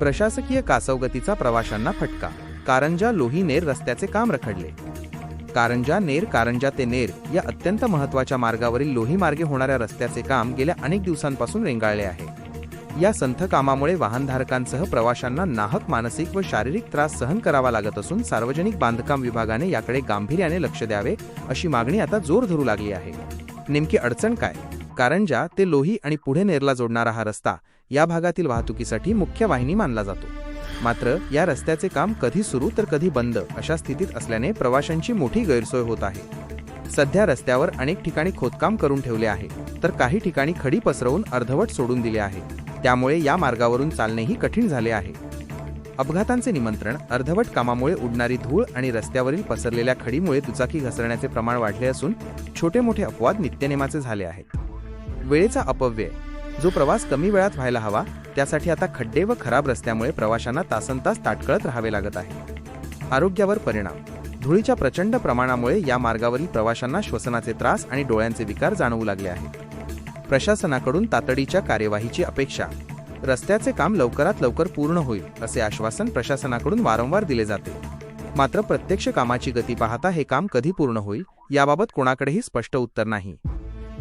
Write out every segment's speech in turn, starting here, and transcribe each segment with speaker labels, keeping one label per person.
Speaker 1: प्रशासकीय कासवगतीचा प्रवाशांना फटका. कारंजा लोही नेर रस्त्याचे काम रखडले. कारंजा नेर कारंजा ते नेर या अत्यंत महत्त्वाच्या मार्गावरील लोही मार्गे होणाऱ्या रस्त्याचे काम गेल्या अनेक दिवसांपासून रेंगाळले आहे. या संथ कामामुळे वाहनधारकांसह प्रवाशांना नाहक मानसिक व शारीरिक त्रास सहन करावा लागत असून सार्वजनिक बांधकाम विभागाने याकडे गांभीर्याने लक्ष द्यावे अशी मागणी आता जोर धरू लागली आहे. नेमकी अडचण काय? कारंजा ते लोही आणि पुढे नेरला जोडणारा हा रस्ता या भागातील वाहतुकीसाठी मुख्य वाहिनी मानला जातो. मात्र या रस्त्याचे काम कधी सुरू तर कधी बंद अशा स्थितीत असल्याने प्रवाशांची मोठी गैरसोय होत आहे. सध्या रस्त्यावर अनेक ठिकाणी खोदकाम करून ठेवले आहे तर काही ठिकाणी खडी पसरवून अर्धवट सोडून दिले आहे. त्यामुळे या मार्गावरून चालणेही कठीण झाले आहे. अपघातांचे निमंत्रण अर्धवट कामामुळे उडणारी धूळ आणि रस्त्यावरील पसरलेल्या खडीमुळे दुचाकी घसरण्याचे प्रमाण वाढले असून छोटे मोठे अपवाद नित्यनेमाचे झाले आहेत. वेळेचा अपव्यय. जो प्रवास कमी वेळात व्हायला हवा त्यासाठी आता खड्डे व खराब रस्त्यामुळे प्रवाशांना तासनतास ताटकळत राहावे लागत आहे. आरोग्यावर परिणाम. धुळीच्या प्रचंड प्रमाणामुळे या मार्गावरील प्रवाशांना श्वसनाचे त्रास आणि डोळ्यांचे विकार जाणवू लागले आहेत. प्रशासनाकडून तातडीच्या कार्यवाहीची अपेक्षा. रस्त्याचे काम लवकरात लवकर पूर्ण होईल असे आश्वासन प्रशासनाकडून वारंवार दिले जाते. मात्र प्रत्यक्ष कामाची गती पाहता हे काम कधी पूर्ण होईल याबाबत कोणाकडेही स्पष्ट उत्तर नाही.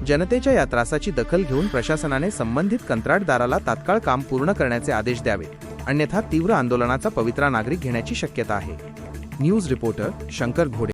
Speaker 1: जनतेच्या या त्रासाची दखल घेऊन प्रशासनाने संबंधित कंत्राटदाराला तात्काळ काम पूर्ण करण्याचे आदेश द्यावे अन्यथा तीव्र आंदोलनाचा पवित्रा नागरिक घेण्याची शक्यता आहे. न्यूज रिपोर्टर शंकर घोडे.